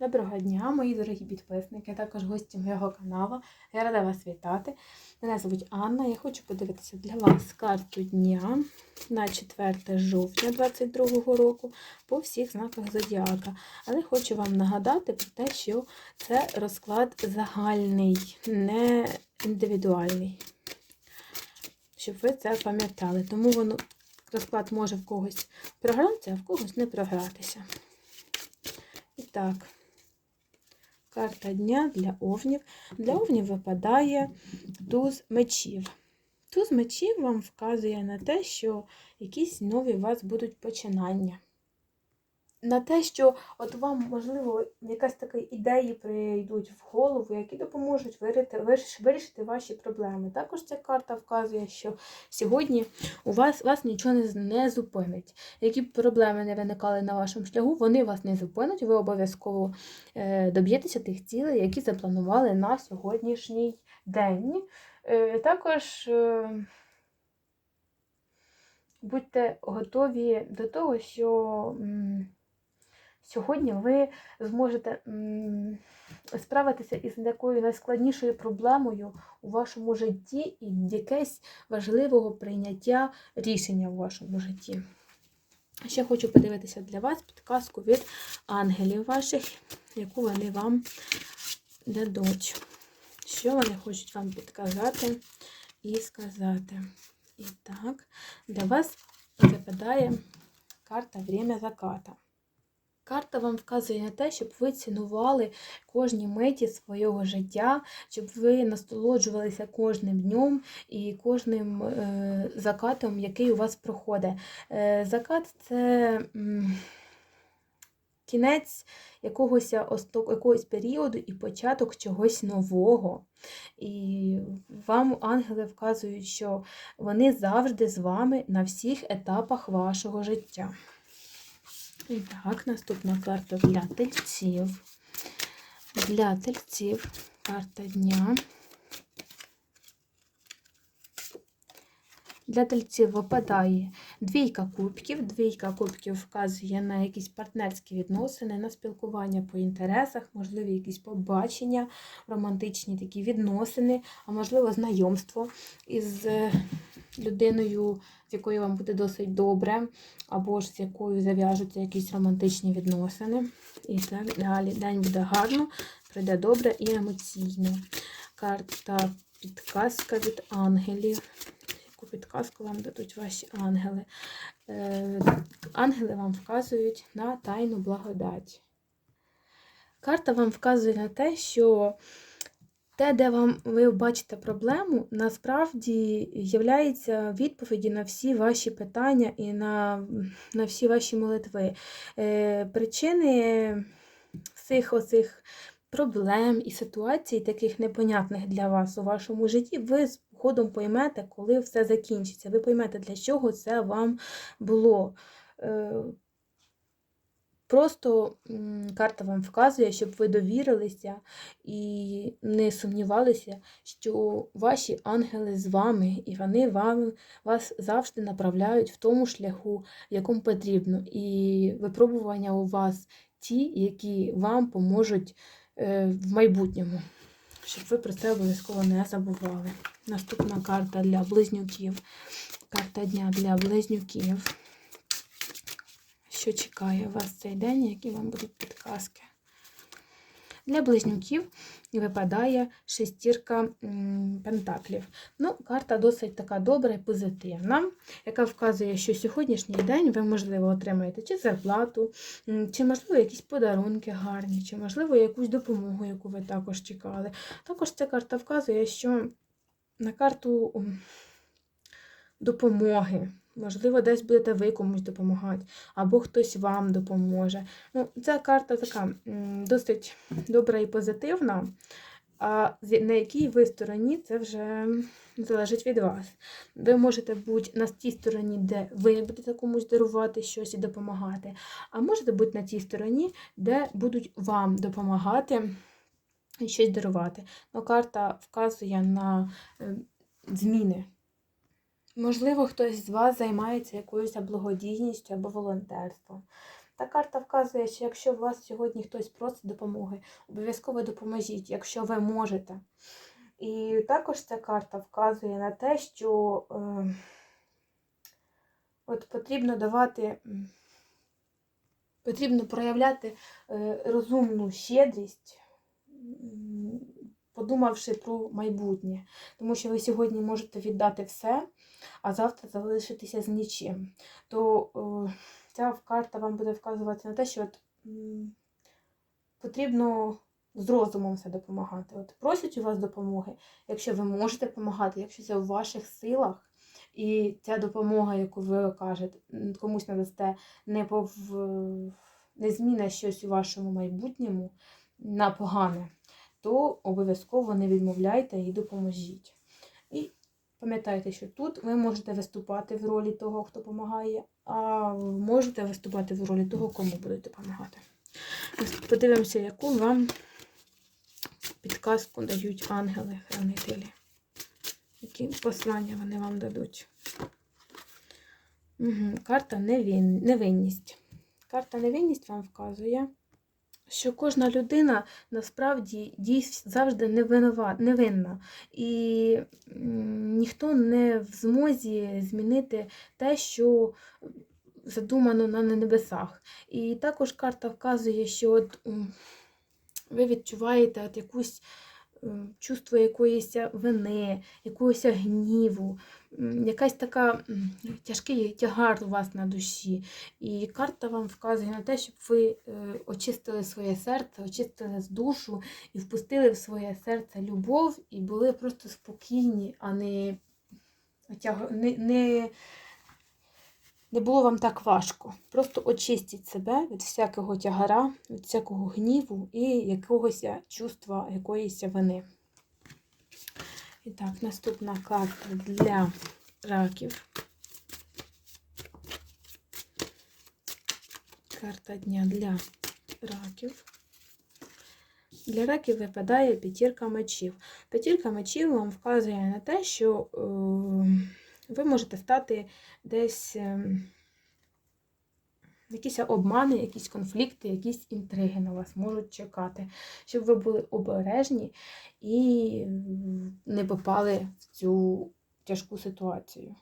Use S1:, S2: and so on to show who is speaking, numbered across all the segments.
S1: Доброго дня, мої дорогі підписники, також гості моєго каналу. Я рада вас вітати. Мене звуть Анна. Я хочу подивитися для вас карту дня на 4 жовтня 2022 року по всіх знаках Зодіака. Але хочу вам нагадати про те, що це розклад загальний, не індивідуальний. Щоб ви це пам'ятали. Тому воно розклад може в когось програтися, а в когось не програтися. І так. Карта дня для овнів. Для овнів випадає туз мечів. Туз мечів вам вказує на те, що якісь нові у вас будуть починання. На те, що от вам, можливо, якась така ідеї прийдуть в голову, які допоможуть вирішити ваші проблеми. Також ця карта вказує, що сьогодні у вас вас нічого не, не зупинить. Які б проблеми не виникали на вашому шляху, вони вас не зупинять, ви обов'язково е, доб'єтеся тих цілей, які запланували на сьогоднішній день. Е, також е, будьте готові до того, що. Сьогодні ви зможете справитися із якою найскладнішою проблемою у вашому житті і якесь важливого прийняття рішення у вашому житті. Ще хочу подивитися для вас підказку від ангелів ваших, яку вони вам дадуть. Що вони хочуть вам підказати і сказати. І так, для вас випадає карта Время заката. Карта вам вказує на те, щоб ви цінували кожні миті свого життя, щоб ви насолоджувалися кожним днем і кожним е, закатом, який у вас проходить. Е, закат це кінець якогось, якогось періоду і початок чогось нового. І вам ангели вказують, що вони завжди з вами на всіх етапах вашого життя. І так, наступна карта для тельців. Для тельців карта дня. Для тельців випадає двійка кубків. Двійка кубків вказує на якісь партнерські відносини, на спілкування по інтересах, можливі якісь побачення, романтичні такі відносини, а можливо, знайомство із е, людиною, з якою вам буде досить добре, або ж з якою зав'яжуться якісь романтичні відносини. І так далі. День буде гарно, пройде добре і емоційно. Карта підказка від ангелів. Яку підказку вам дадуть ваші ангели? Е, ангели вам вказують на тайну благодать. Карта вам вказує на те, що те, де вам ви бачите проблему, насправді являється відповіді на всі ваші питання і на на всі ваші молитви. Е, Причини всіх оцих проблем і ситуацій, таких непонятних для вас у вашому житті, ви з ходом поймете, коли все закінчиться. Ви поймете, для чого це вам було. Е, Просто карта вам вказує, щоб ви довірилися і не сумнівалися, що ваші ангели з вами, і вони вам, вас завжди направляють в тому шляху, якому потрібно. І випробування у вас ті, які вам поможуть е, в майбутньому, щоб ви про це обов'язково не забували. Наступна карта для близнюків. Карта дня для близнюків що чекає вас цей день, які вам будуть підказки. Для близнюків випадає шестірка пентаклів. Ну, Карта досить така добра і позитивна, яка вказує, що сьогоднішній день ви, можливо, отримаєте чи зарплату, чи, можливо, якісь подарунки гарні, чи, можливо, якусь допомогу, яку ви також чекали. Також ця карта вказує, що на карту допомоги. Можливо, десь будете ви комусь допомагати, або хтось вам допоможе. Ну, Ця карта така досить добра і позитивна, а на якій ви стороні, це вже залежить від вас. Ви можете бути на тій стороні, де ви будете комусь дарувати щось і допомагати, а можете бути на тій стороні, де будуть вам допомагати і щось дарувати. Ну, Карта вказує на е, зміни. Можливо, хтось з вас займається якоюсь благодійністю або волонтерством. Та карта вказує, що якщо у вас сьогодні хтось просить допомоги, обов'язково допоможіть, якщо ви можете. І також ця карта вказує на те, що е, от потрібно давати, потрібно проявляти е, розумну щедрість, подумавши про майбутнє. Тому що ви сьогодні можете віддати все, а завтра залишитися з нічим. То е, ця карта вам буде вказувати на те, що от, м, потрібно з розумом все допомагати. От просять у вас допомоги, якщо ви можете допомагати, якщо це в ваших силах, і ця допомога, яку ви окажете, м, комусь надасте, не пов... не зміна щось у вашому майбутньому на погане, то обов'язково не відмовляйте і допоможіть. І пам'ятайте, що тут ви можете виступати в ролі того, хто допомагає, а можете виступати в ролі того, кому будуть допомагати. Подивимося, яку вам підказку дають ангели-хранителі. Які послання вони вам дадуть. Угу. Карта невин... невинність. Карта невинність вам вказує, що кожна людина насправді завжди невинна. І ніхто не в змозі змінити те, що задумано на небесах. І також карта вказує, що от, ви відчуваєте от якусь чувство якоїсь вини, якогось гніву, якась така тяжкий тягар у вас на душі. І карта вам вказує на те, щоб ви е, очистили своє серце, очистили душу і впустили в своє серце любов, і були просто спокійні, а не, не, не не було вам так важко. Просто очистіть себе від всякого тягара, від всякого гніву і якогось чувства, якоїсь вини. І так, наступна карта для раків. Карта дня для раків. Для раків випадає п'ятірка мечів. П'ятірка мечів вам вказує на те, що е, ви можете стати десь ем, якісь обмани, якісь конфлікти, якісь інтриги на вас можуть чекати, щоб ви були обережні і не попали в цю тяжку ситуацію.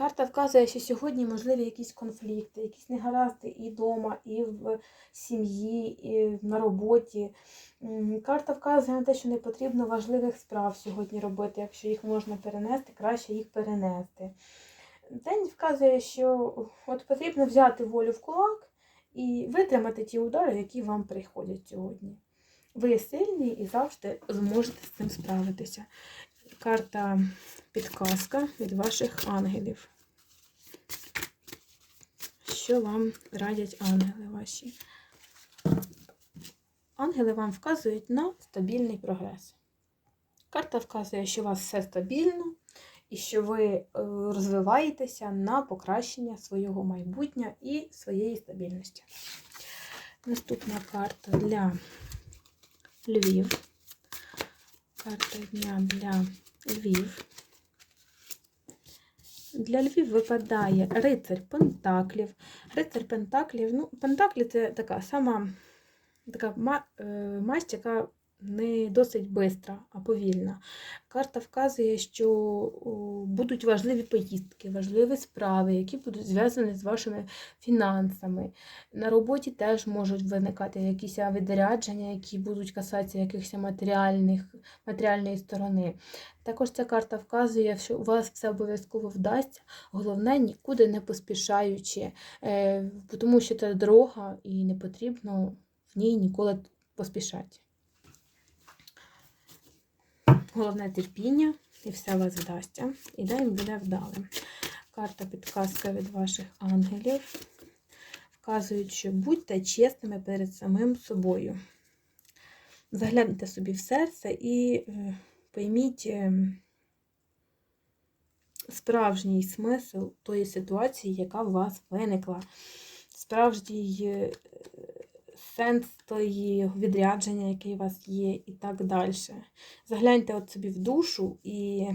S1: Карта вказує, що сьогодні можливі якісь конфлікти, якісь негаразди і вдома, і в сім'ї, і на роботі. Карта вказує на те, що не потрібно важливих справ сьогодні робити. Якщо їх можна перенести, краще їх перенести. День вказує, що от потрібно взяти волю в кулак і витримати ті удари, які вам приходять сьогодні. Ви сильні і завжди зможете з цим справитися. Карта підказка від ваших ангелів. Що вам радять ангели ваші? Ангели вам вказують на стабільний прогрес. Карта вказує, що у вас все стабільно і що ви е, розвиваєтеся на покращення свого майбутнього і своєї стабільності. Наступна карта для Львів. Карта дня для Львів. Для Львів випадає рицарь Пентаклів. Рицарь Пентаклів, ну, Пентаклі це така сама така е, масть, яка не досить бистра, а повільна. Карта вказує, що будуть важливі поїздки, важливі справи, які будуть зв'язані з вашими фінансами. На роботі теж можуть виникати якісь відрядження, які будуть касатися якихось матеріальних, матеріальної сторони. Також ця карта вказує, що у вас все обов'язково вдасться, головне нікуди не поспішаючи, е, тому що це дорога і не потрібно в ній ніколи поспішати. Головне терпіння, і все вас вдасться. І день буде вдалим. Карта підказка від ваших ангелів. Вказують, що будьте чесними перед самим собою. Загляньте собі в серце і е, пойміть е, справжній смисл тої ситуації, яка у вас виникла. Справжній е, сенс тої відрядження, яке у вас є, і так далі. Загляньте от собі в душу і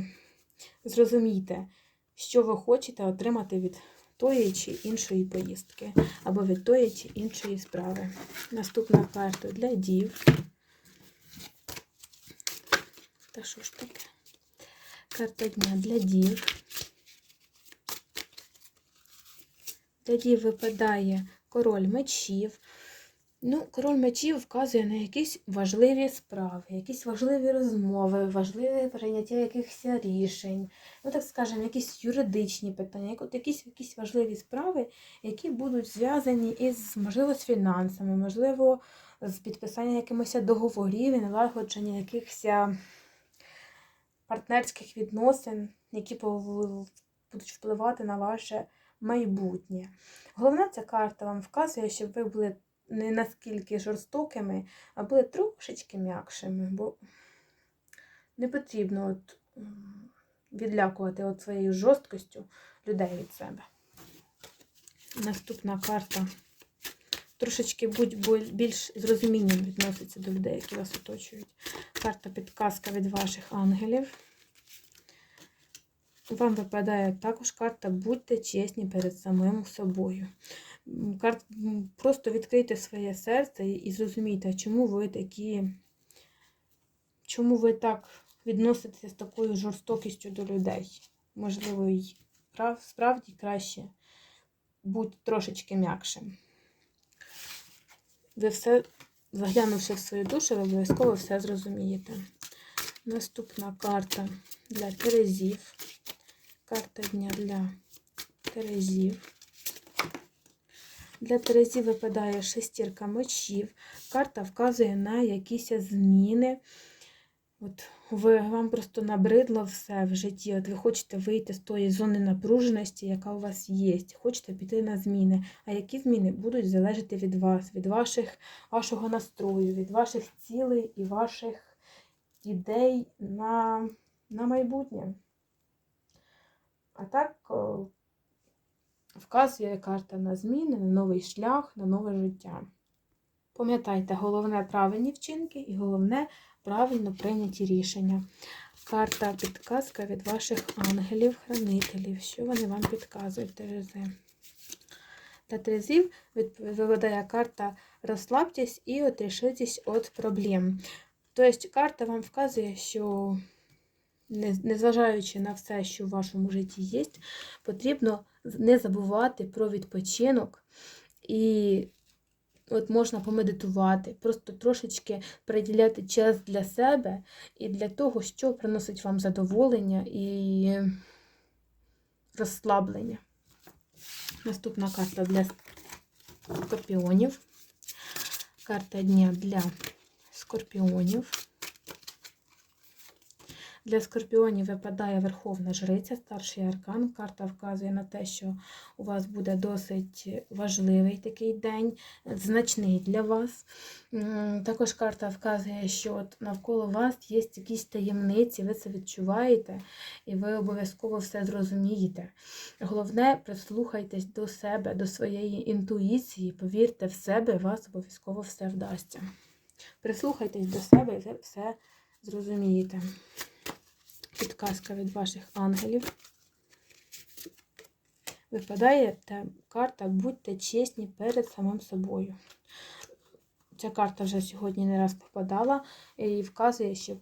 S1: зрозумійте, що ви хочете отримати від тої чи іншої поїздки, або від тої чи іншої справи. Наступна карта для дів. Та що ж таке? Карта дня для дів. Для дів випадає король мечів. Ну, король мечів вказує на якісь важливі справи, якісь важливі розмови, важливе прийняття якихось рішень, ну так скажемо, якісь юридичні питання, от якісь, якісь важливі справи, які будуть зв'язані із, можливо, з фінансами, можливо, з підписанням якимось договорів і налагодження якихось партнерських відносин, які будуть впливати на ваше майбутнє. Головне, ця карта вам вказує, щоб ви були не наскільки жорстокими, а були трошечки м'якшими, бо не потрібно от, відлякувати от своєю жорсткостю людей від себе. Наступна карта. Трошечки будь більш з розумінням відноситься до людей, які вас оточують. Карта підказка від ваших ангелів. Вам випадає також карта Будьте чесні перед самим собою. Просто відкрийте своє серце і- зрозумійте, чому ви такі, чому ви так відноситеся з такою жорстокістю до людей. Можливо, й справді краще будь трошечки м'якшим. Ви все, заглянувши в свою душу, ви обов'язково все зрозумієте. Наступна карта для Терезів. Карта дня для Терезів. Для Терезів випадає шестірка мечів. Карта вказує на якісь зміни. От ви, вам просто набридло все в житті. От ви хочете вийти з тої зони напруженості, яка у вас є. Хочете піти на зміни. А які зміни будуть залежати від вас, від ваших, вашого настрою, від ваших цілей і ваших ідей на, на майбутнє. А так вказує карта на зміни, на новий шлях, на нове життя. Пам'ятайте, головне правильні вчинки і головне правильно прийняті рішення. Карта підказка від ваших ангелів-хранителів. Що вони вам підказують, Терези? Для Терезів виведає карта розслабтесь і отрешитесь від проблем. Тобто карта вам вказує, що незважаючи на все, що в вашому житті є, потрібно не забувати про відпочинок і от можна помедитувати, просто трошечки приділяти час для себе і для того, що приносить вам задоволення і розслаблення. Наступна карта для скорпіонів. Карта дня для скорпіонів. Для скорпіонів випадає Верховна Жриця, старший аркан. Карта вказує на те, що у вас буде досить важливий такий день, значний для вас. Також карта вказує, що от навколо вас є якісь таємниці, ви це відчуваєте, і ви обов'язково все зрозумієте. Головне, прислухайтесь до себе, до своєї інтуїції, повірте в себе, вас обов'язково все вдасться. Прислухайтесь до себе і все зрозумієте. Підказка від ваших ангелів. Випадає та карта Будьте чесні перед самим собою. Ця карта вже сьогодні не раз попадала і вказує, щоб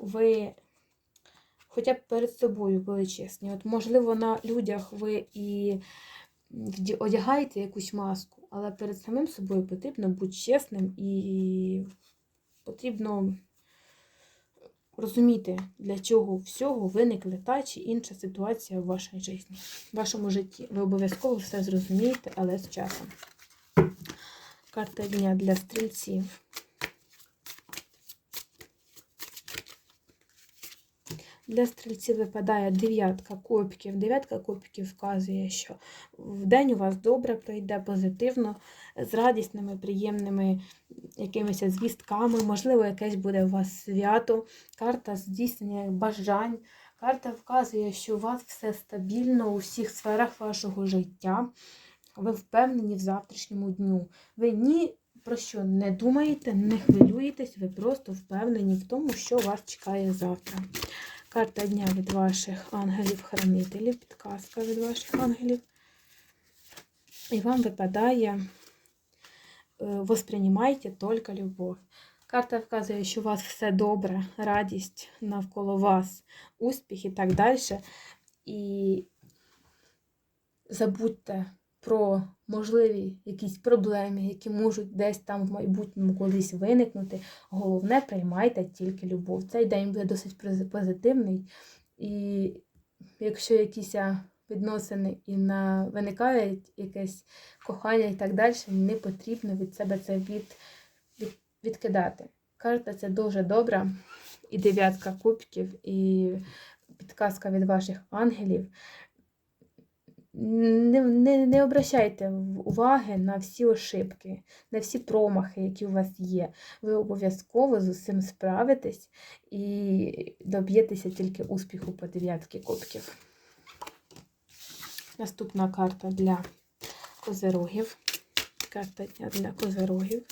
S1: ви хоча б перед собою були чесні. От, можливо, на людях ви і одягаєте якусь маску, але перед самим собою потрібно бути чесним і потрібно розуміти, для чого всього виникла та чи інша ситуація в вашій житті, в вашому житті. Ви обов'язково все зрозумієте, але з часом. Карта дня для стрільців. Для стрільців випадає дев'ятка кубків. Дев'ятка кубків вказує, що в день у вас добре пройде позитивно, з радісними, приємними якимись звістками. Можливо, якесь буде у вас свято, карта здійснення бажань. Карта вказує, що у вас все стабільно у всіх сферах вашого життя. Ви впевнені в завтрашньому дню. Ви ні про що не думаєте, не хвилюєтесь, ви просто впевнені в тому, що вас чекає завтра. Карта дня від ваших ангелів-хранителів, підказка від ваших ангелів. і вам випадає восприймайте тільки любов. Карта вказує, що у вас все добре, радість навколо вас, успіх і так далі. І забудьте про можливі якісь проблеми, які можуть десь там в майбутньому колись виникнути. Головне, приймайте тільки любов. Цей день буде досить позитивний. І якщо якісь відносини і на виникають якесь кохання і так далі, не потрібно від себе це від, від, відкидати. Карта це дуже добра, і дев'ятка кубків, і підказка від ваших ангелів. Не не, не обращайте уваги на всі ошибки, на всі промахи, які у вас є. Ви обов'язково з усім справитесь і доб'єтеся тільки успіху по дев'ятки кубків. Наступна карта для козерогів. Карта дня для козерогів.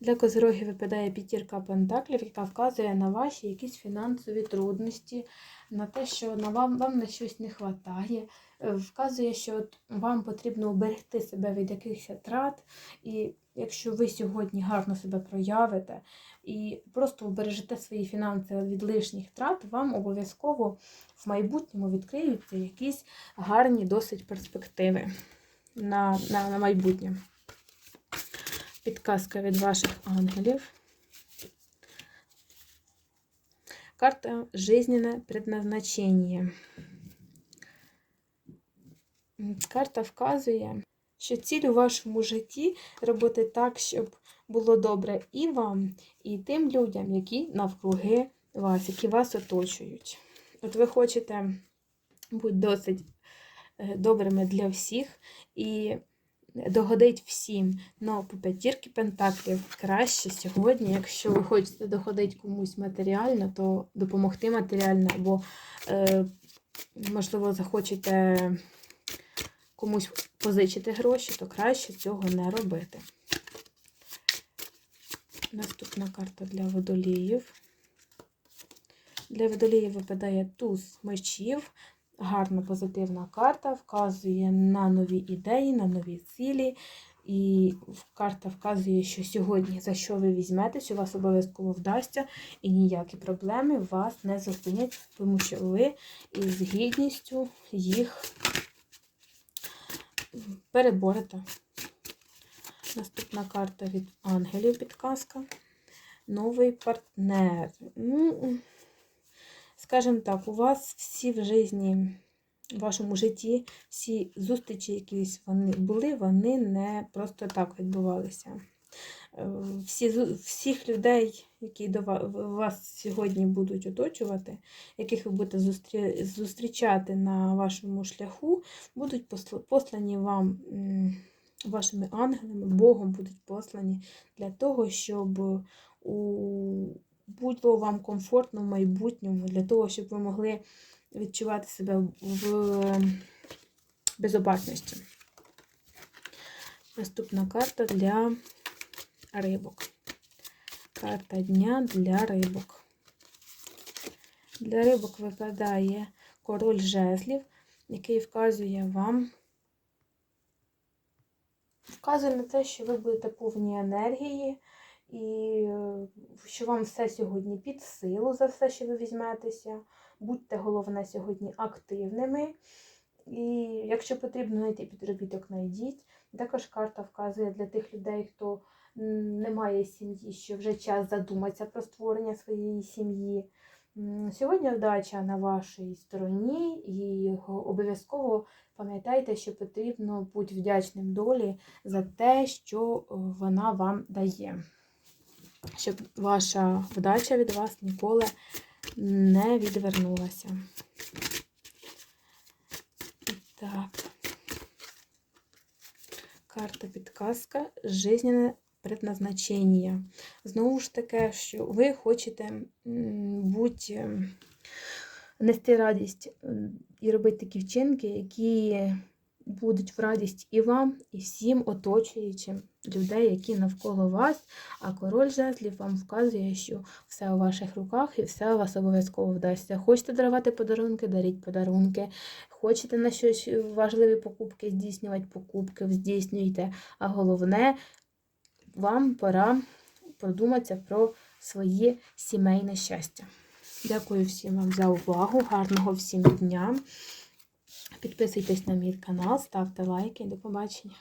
S1: Для козерогів випадає п'ятірка пентаклів, яка вказує на ваші якісь фінансові трудності, на те, що на вам вам на щось не вистачає. Вказує, що от вам потрібно уберегти себе від якихось трат. І якщо ви сьогодні гарно себе проявите і просто убережете свої фінанси від лишніх трат, вам обов'язково в майбутньому відкриються якісь гарні досить перспективи на, на, на майбутнє підказка від ваших ангелів. Карта жизненне предназначення. Карта вказує, що ціль у вашому житті робити так, щоб було добре і вам, і тим людям, які навкруги вас, які вас оточують. От ви хочете бути досить е, добрими для всіх і догодить всім. Но по п'ятірки пентаклів краще сьогодні, якщо ви хочете доходити комусь матеріально, то допомогти матеріально, або, е, можливо, захочете комусь позичити гроші, то краще цього не робити. Наступна карта для водоліїв. Для водоліїв випадає туз мечів, гарна позитивна карта, вказує на нові ідеї, на нові цілі. І карта вказує, що сьогодні, за що ви візьметесь, у вас обов'язково вдасться, і ніякі проблеми вас не зупинять, тому що ви із гідністю їх переборете. Наступна карта від ангелів підказка. Новий партнер. Ну, скажімо так, у вас всі в житті, в вашому житті, всі зустрічі, якісь вони були, вони не просто так відбувалися. Е, всі, Всіх людей, які до вас сьогодні будуть оточувати, яких ви будете зустрічати на вашому шляху, будуть послані вам вашими ангелами, Богом будуть послані для того, щоб у було вам комфортно в майбутньому, для того, щоб ви могли відчувати себе в безопасності. Наступна карта для рибок. Карта дня для рибок. Для рибок випадає король жезлів, який вказує вам, вказує на те, що ви будете повні енергії, і е, що вам все сьогодні під силу за все, що ви візьметеся. Будьте, головне, сьогодні активними. І якщо потрібно знайти підробіток, знайдіть. Також карта вказує для тих людей, хто не має сім'ї, що вже час задуматися про створення своєї сім'ї. Сьогодні вдача на вашій стороні, і обов'язково пам'ятайте, що потрібно бути вдячним долі за те, що вона вам дає щоб ваша вдача від вас ніколи не відвернулася. Так, карта підказка жизненне предназначення. Знову ж таке, що ви хочете бути, нести радість і робити такі вчинки, які будуть в радість і вам, і всім оточуючим людей, які навколо вас. А король жезлів вам вказує, що все у ваших руках і все у вас обов'язково вдасться. Хочете дарувати подарунки, даріть подарунки. Хочете на щось важливі покупки здійснювати, покупки здійснюйте. А головне, вам пора подуматися про своє сімейне щастя. Дякую всім вам за увагу. Гарного всім дня. Підписуйтесь на мій канал, ставте лайки до побачення.